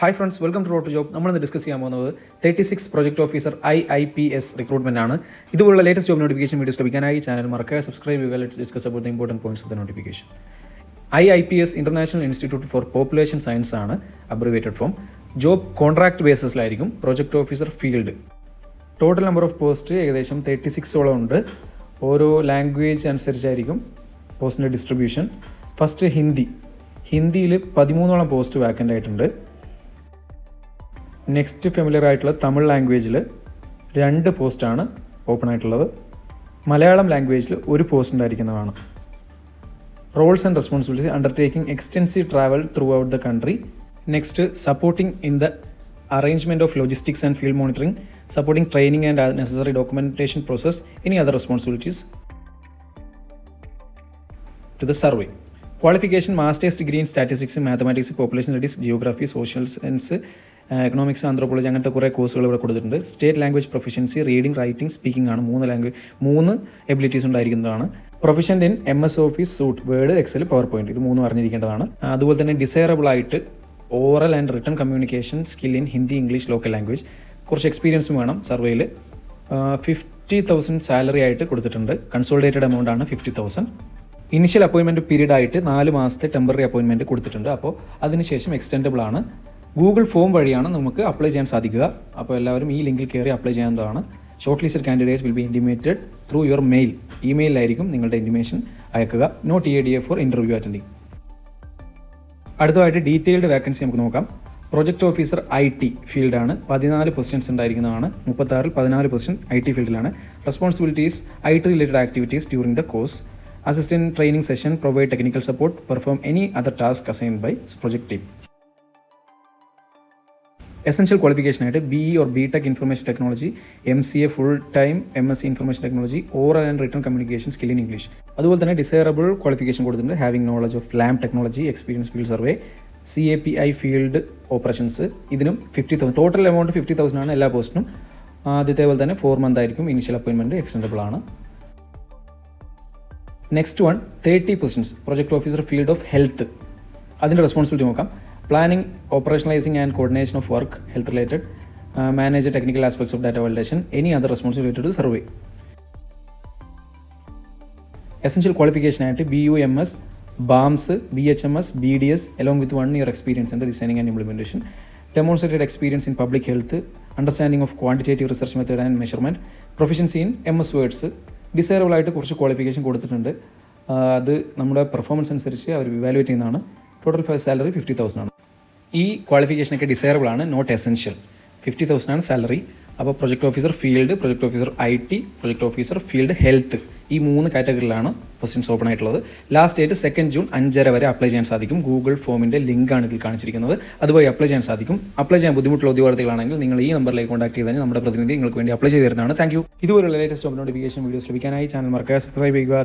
Hi friends welcome to rote job നമ്മളിന്ന് discuss ചെയ്യാൻ പോകുന്നത് thirty six project officer I I P S recruitment ആണ്. ഇതുപോലുള്ള latest job notification videos ലഭിക്കാനായി channel മറക്കാതെ സബ്സ്ക്രൈബ് ചെയ്യുക. Let's discuss about the important points of the notification I I P S international institute for population science ആണ് abbreviated form job contract ബേസിസിലായിരിക്കും project officer field total number of post ഏകദേശം thirty സിക്സോളം ഉണ്ട്. ഓരോ language അനുസരിച്ചായിരിക്കും പോസ്റ്റിന്റെ distribution first Hindi ഹിന്ദിയിൽ പതിമൂന്നോളം post vacant ആയിട്ടുണ്ട്. നെക്സ്റ്റ് ഫെമിലിയർ ആയിട്ടുള്ള തമിഴ് ലാംഗ്വേജിൽ രണ്ട് പോസ്റ്റാണ് ഓപ്പൺ ആയിട്ടുള്ളത്. മലയാളം ലാംഗ്വേജിൽ ഒരു പോസ്റ്റ് ഉണ്ടായിരിക്കുന്നതാണ്. Roles and responsibility undertaking extensive travel throughout the country next supporting in the arrangement of logistics and field monitoring supporting training and necessary documentation process ഇനി other responsibilities to the survey qualification masters degree in statistics mathematics population studies geography, social science, economics anthropology അങ്ങനത്തെ കുറേ കോഴ്സുകൾ ഇവിടെ കൊടുത്തിട്ടുണ്ട്. State language proficiency reading writing speaking ആണ് മൂന്ന് language മൂന്ന് abilities ഉണ്ടായിരിക്കുന്നതാണ്. Profession in M S office suite word excel power point ഇത് മൂന്നും അറിഞ്ഞിരിക്കേണ്ടതാണ്. അതുപോലെ തന്നെ ഡിസൈറബിൾ ആയിട്ട് oral and written communication skill in Hindi English local language കുറച്ച് എക്സ്പീരിയൻസും വേണം സർവേയിൽ ഫിഫ്റ്റി തൗസൻഡ് സാലറി ആയിട്ട് കൊടുത്തിട്ടുണ്ട്. കൺസോളിഡേറ്റഡ് എമൗണ്ട് ആണ് ഫിഫ്റ്റി തൗസൻഡ് ഇനിഷ്യൽ അപ്പോയിൻമെന്റ് പീരീഡ് ആയിട്ട് നാല് മാസത്തെ ടെമ്പററി അപ്പോയിൻമെന്റ് കൊടുത്തിട്ടുണ്ട്. അപ്പോൾ അതിനുശേഷം എക്സ്റ്റെൻഡബിൾ ആണ്. ഗൂഗിൾ ഫോം വഴിയാണ് നമുക്ക് അപ്ലൈ ചെയ്യാൻ സാധിക്കുക. അപ്പോൾ എല്ലാവരും ഈ ലിങ്കിൽ കയറി അപ്ലൈ ചെയ്യാവുന്നതാണ് short listed candidates will be intimated through your mail ഇമെയിലായിരിക്കും നിങ്ങളുടെ ഇന്റിമേഷൻ അയക്കുക. Note E A D A for interview attending അടുത്തതായിട്ട് ഡീറ്റെയിൽഡ് വേക്കൻസി നമുക്ക് നോക്കാം. പ്രൊജക്ട് ഓഫീസർ ഐ ടി ഫീൽഡാണ് പതിനാല് പൊസിഷൻസ് ഉണ്ടായിരിക്കുന്നതാണ്. മുപ്പത്താറിൽ പതിനാല് position I T ഫീൽഡിലാണ് responsibilities I T related activities during the course assistant training session provide technical support perform any other task assigned by project team essential qualification ആയിട്ട് B or B tech information technology M C A full time M S C information technology oral and return communication skill in English അതുപോലെ തന്നെ desirable qualification കൊടുത്തിട്ടുണ്ട്. Having knowledge of Lam technology experience field survey C A P I field operations ഇതിനും fifty thousand total amount fifty thousand ആണ് എല്ലാ പോസ്റ്റിനും ആദ്യത്തെ പോലെ തന്നെ ഫോർ മന്ത് ആയിരിക്കും ഇനിഷ്യൽ അപ്പോയിൻമെന്റ് എക്സ്റ്റൻഡബിൾ ആണ്. Next one thirty positions project officer field of health അതിന്റെ റെസ്പോൺസിബിലിറ്റി നോക്കാം. Planning operationalising and coordination of work health related manage technical aspects of data validation any other responsibility to survey essential qualification ആയിട്ട് B U M S BAMS B H M S B D S along with one year experience in designing and implementation demonstrated experience in public health understanding of quantitative research method and measurement proficiency in M S words desirable ആയിട്ട് കുറച്ച് qualification കൊടുത്തിട്ടുണ്ട്. അത് നമ്മുടെ performance അനുസരിച്ച് അവർ evaluate ചെയ്യുന്നതാണ്. Total salary fifty thousand ആണ്. ഈ ക്വാളിഫിക്കേഷനൊക്കെ ഡിസൈറബിൾ ആണ് നോട്ട് എസെൻഷ്യൽ ഫിഫ്റ്റി തൗസൻഡ് ആണ് സാലറി അപ്പോൾ project officer field project officer I T project officer field health ഈ മൂന്ന് കാറ്റഗറിയിലാണ് പൊസിഷൻസ് ഓപ്പൺ ആയിട്ടുള്ളത്. ലാസ്റ്റ് ഡേറ്റ് സെക്കൻഡ് ജൂൺ അഞ്ചര വരെ അപ്ലൈ ചെയ്യാൻ സാധിക്കും. ഗൂഗിൾ ഫോമിന്റെ ലിങ്കാണ് ഇതിൽ കാണിച്ചിരിക്കുന്നത്. അതുപോലെ അപ്ലൈ ചെയ്യാൻ സാധിക്കും. അപ്ലൈ ചെയ്യാൻ ബുദ്ധിമുട്ടുള്ള ഉദ്യോഗാർത്ഥികളാണെങ്കിൽ നിങ്ങൾ ഈ നമ്പറിലേക്ക് കോൺടാക്ട് ചെയ്താൽ നമ്മുടെ പ്രതിനിധി നിങ്ങൾക്ക് വേണ്ടി അപ്ലൈ ചെയ്ത് തരുന്നതാണ്. താങ്ക് യു ഇതുപോലുള്ള ലേറ്റസ്റ്റ് ജോബ് നോട്ടിഫിക്കേഷൻ വീഡിയോസ് ലഭിക്കാനായി ചാനൽ മറക്കുക സബ്സ്ക്രൈബ് ചെയ്യുക.